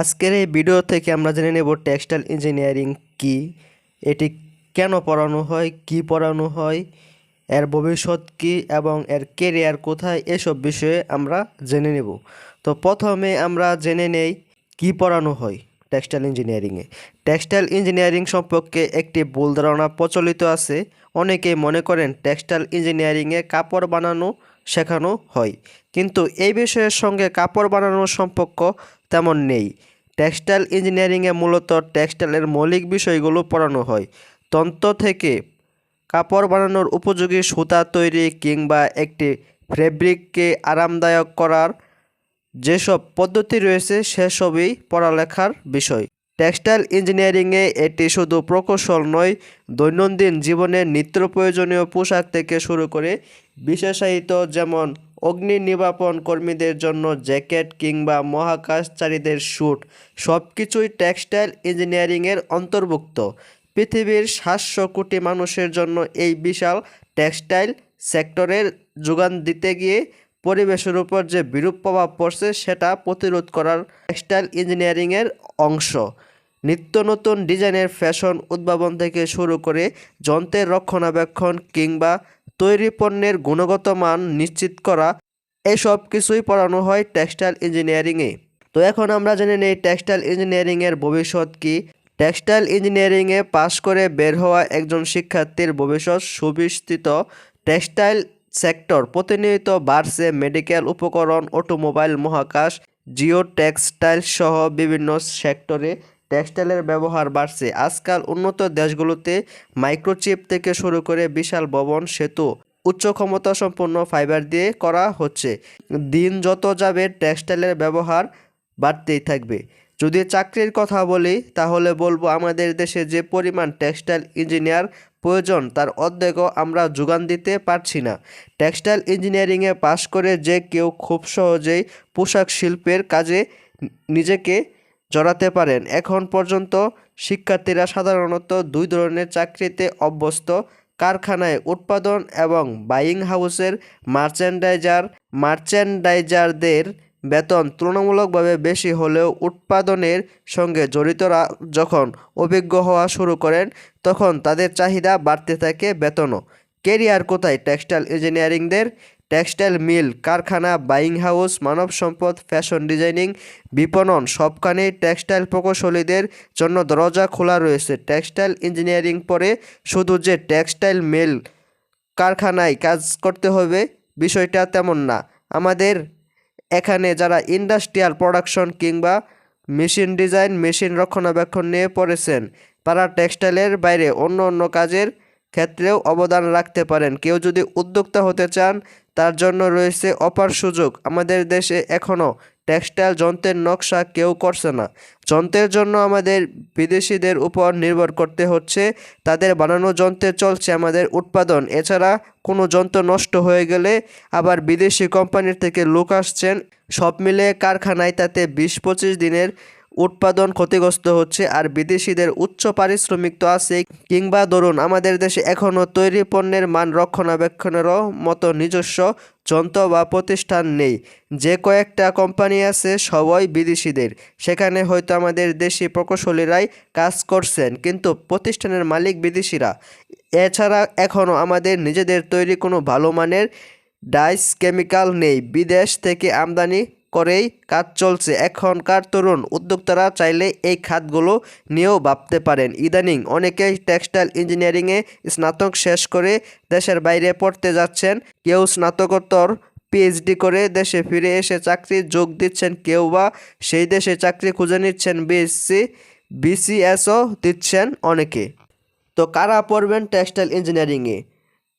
আজকের এই ভিডিও থেকে আমরা জেনে নেব টেক্সটাইল ইঞ্জিনিয়ারিং কি, এটি কেন পড়ানো হয়, কি পড়ানো হয়, এর ভবিষ্যৎ কি এবং এর কেরিয়ার কোথায়, এসব বিষয়ে আমরা জেনে নেব। তো প্রথমে আমরা জেনে নেই কি পড়ানো হয় টেক্সটাইল ইঞ্জিনিয়ারিংয়ে টেক্সটাইল ইঞ্জিনিয়ারিং সম্পর্কে একটি ভুল ধারণা প্রচলিত আছে। অনেকেই মনে করেন টেক্সটাইল ইঞ্জিনিয়ারিংয়ে কাপড় বানানো শেখানো হয়। কিন্তু এই বিষয়ের সঙ্গে কাপড় বানানোর সম্পর্ক তেমন নেই। টেক্সটাইল ইঞ্জিনিয়ারিংয়ে মূলত টেক্সটাইলের মৌলিক বিষয়গুলো পড়ানো হয়। তন্ত্র থেকে কাপড় বানানোর উপযোগী সুতা তৈরি কিংবা একটি ফ্যাব্রিককে আরামদায়ক করার যেসব পদ্ধতি রয়েছে, সেসবই পড়ালেখার বিষয়। টেক্সটাইল ইঞ্জিনিয়ারিংয়ে এটি শুধু প্রকৌশল নয়, দৈনন্দিন জীবনে নিত্য প্রয়োজনীয় পোশাক থেকে শুরু করে বিশেষায়িত যেমন অগ্নি নির্বাপন কর্মীদের জন্য জ্যাকেট কিংবা মহাকাশচারীদের শ্যুট সব কিছুই টেক্সটাইল ইঞ্জিনিয়ারিংয়ের অন্তর্ভুক্ত। পৃথিবীর সাতশো কোটি মানুষের জন্য এই বিশাল টেক্সটাইল সেক্টরের যোগান দিতে গিয়ে পরিবেশের উপর যে বিরূপ প্রভাব পড়ছে, সেটা প্রতিরোধ করার টেক্সটাইল ইঞ্জিনিয়ারিংয়ের অংশ। নিত্য নতুন ডিজাইনের ফ্যাশন উদ্ভাবন থেকে শুরু করে যন্ত্রের রক্ষণাবেক্ষণ কিংবা তৈরি পণ্যের গুণগত মান নিশ্চিত করা, এসব কিছুই পড়ানো হয় টেক্সটাইল ইঞ্জিনিয়ারিংয়ে। তো এখন আমরা জেনে নেই টেক্সটাইল ইঞ্জিনিয়ারিংয়ের ভবিষ্যৎ কী। টেক্সটাইল ইঞ্জিনিয়ারিংয়ে পাশ করে বের হওয়া একজন শিক্ষার্থীর ভবিষ্যৎ সুবিস্তৃত টেক্সটাইল সেক্টর। প্রতিনিয়ত বাড়ছে মেডিকেল উপকরণ, অটোমোবাইল মহাকাশ জিও টেক্সটাইল সহ বিভিন্ন সেক্টরে টেক্সটাইলের ব্যবহার বাড়ছে। আজকাল উন্নত দেশগুলোতে মাইক্রোচিপ থেকে শুরু করে বিশাল ভবন, সেতু, উচ্চ ক্ষমতা সম্পন্ন ফাইবার দিয়ে করা হচ্ছে। দিন যত যাবে টেক্সটাইলের ব্যবহার বাড়তেই থাকবে। যদি চাকরির কথা বলি, তাহলে বলব আমাদের দেশে যে পরিমাণ টেক্সটাইল ইঞ্জিনিয়ার প্রয়োজন, তার অর্ধেকও আমরা যোগান দিতে পারছি না। টেক্সটাইল ইঞ্জিনিয়ারিংয়ে পাশ করে যে কেউ খুব সহজেই পোশাক শিল্পের কাজে নিজেকে জড়াতে পারেন। এখন পর্যন্ত শিক্ষার্থীরা সাধারণত দুই ধরনের চাকরিতে অভ্যস্ত। কারখানায় উৎপাদন এবং বাইং হাউসের মার্চেন্ডাইজার মার্চেন্ডাইজারদের বেতন তুলনামূলকভাবে বেশি হলেও উৎপাদনের সঙ্গে জড়িতরা যখন অভিজ্ঞ হওয়া শুরু করেন, তখন তাদের চাহিদা বাড়তে থাকে বেতনও। কেরিয়ার কোথায়? টেক্সটাইল ইঞ্জিনিয়ারিংদের টেক্সটাইল মিল, কারখানা, বাইং হাউস, মানব সম্পদ, ফ্যাশন ডিজাইনিং, বিপণন, সবখানেই টেক্সটাইল প্রকৌশলীদের জন্য দরজা খোলা রয়েছে। টেক্সটাইল ইঞ্জিনিয়ারিং পরে শুধু যে টেক্সটাইল মিল কারখানায় কাজ করতে হবে, বিষয়টা তেমন না। আমাদের এখানে যারা ইন্ডাস্ট্রিয়াল প্রোডাকশন কিংবা মেশিন ডিজাইন, মেশিন রক্ষণাবেক্ষণ নিয়ে পড়েছেন, তারা টেক্সটাইলের বাইরে অন্য অন্য কাজের ক্ষেত্রেও অবদান রাখতে পারেন। কেউ যদি উদ্যোক্তা হতে চান, তার জন্য রয়েছে অপার সুযোগ। আমাদের দেশে এখনও টেক্সটাইল যন্ত্রের নকশা কেউ করছে না। যন্ত্রের জন্য আমাদের বিদেশিদের উপর নির্ভর করতে হচ্ছে। তাদের বানানো যন্ত্রে চলছে আমাদের উৎপাদন। এছাড়া কোনো যন্ত্র নষ্ট হয়ে গেলে আবার বিদেশি কোম্পানির থেকে লোক আসছেন। সব মিলে কারখানায় তাতে বিশ পঁচিশ দিনের উৎপাদন ক্ষতিগ্রস্ত হচ্ছে আর বিদেশিদের উচ্চ পারিশ্রমিক তো আছে কিংবা ধরুন, আমাদের দেশে এখনও তৈরি পণ্যের মান রক্ষণাবেক্ষণেরও মতো নিজস্ব যন্ত্র বা প্রতিষ্ঠান নেই। যে কয়েকটা কোম্পানি আছে, সবাই বিদেশিদের। সেখানে হয়তো আমাদের দেশি প্রকৌশলীরাই কাজ করছেন, কিন্তু প্রতিষ্ঠানের মালিক বিদেশিরা। এছাড়া এখনও আমাদের নিজেদের তৈরি কোনো ভালো মানের ডাইস কেমিক্যাল নেই। বিদেশ থেকে আমদানি করেই কাজ চলছে। এখনকার তরুণ উদ্যোক্তারা চাইলে এই খাতগুলো নিয়েও ভাবতে পারেন। ইদানিং অনেকেই টেক্সটাইল ইঞ্জিনিয়ারিংয়ে স্নাতক শেষ করে দেশের বাইরে পড়তে যাচ্ছেন। কেউ স্নাতকোত্তর পিএইচডি করে দেশে ফিরে এসে চাকরি যোগ দিচ্ছেন, কেউ বা সেই দেশে চাকরি খুঁজে নিচ্ছেন বিএসসি বিসিএসও দিচ্ছেন অনেকে। তো কারা পড়বেন টেক্সটাইল ইঞ্জিনিয়ারিংয়ে?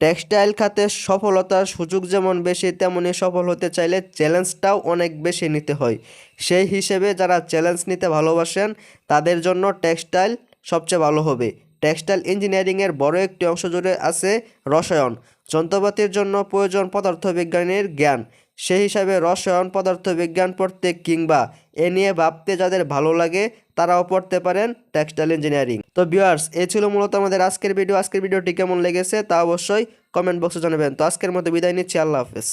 টেক্সটাইল খাতে সফলতার সুযোগ যেমন বেশি তেমনই সফল হতে চাইলে চ্যালেঞ্জটাও অনেক বেশি নিতে হয়। সেই হিসেবে যারা চ্যালেঞ্জ নিতে ভালোবাসেন, তাদের জন্য টেক্সটাইল সবচেয়ে ভালো হবে। টেক্সটাইল ইঞ্জিনিয়ারিংয়ের বড় একটি অংশ জুড়ে আছে রসায়ন, যন্ত্রপাতির জন্য প্রয়োজন পদার্থবিজ্ঞানের জ্ঞান। সেই হিসাবে রসায়ন পদার্থ বিজ্ঞান পড়তে কিংবা এ নিয়ে ভাবতে যাদের ভালো লাগে, তারাও পড়তে পারেন টেক্সটাইল ইঞ্জিনিয়ারিং তো ভিউয়ার্স এ ছিল মূলত আমাদের আজকের ভিডিও আজকের ভিডিওটি কেমন লেগেছে তা অবশ্যই কমেন্ট বক্সে জানাবেন। তো আজকের মতো বিদায় নিচ্ছি। আল্লাহ হাফেজ।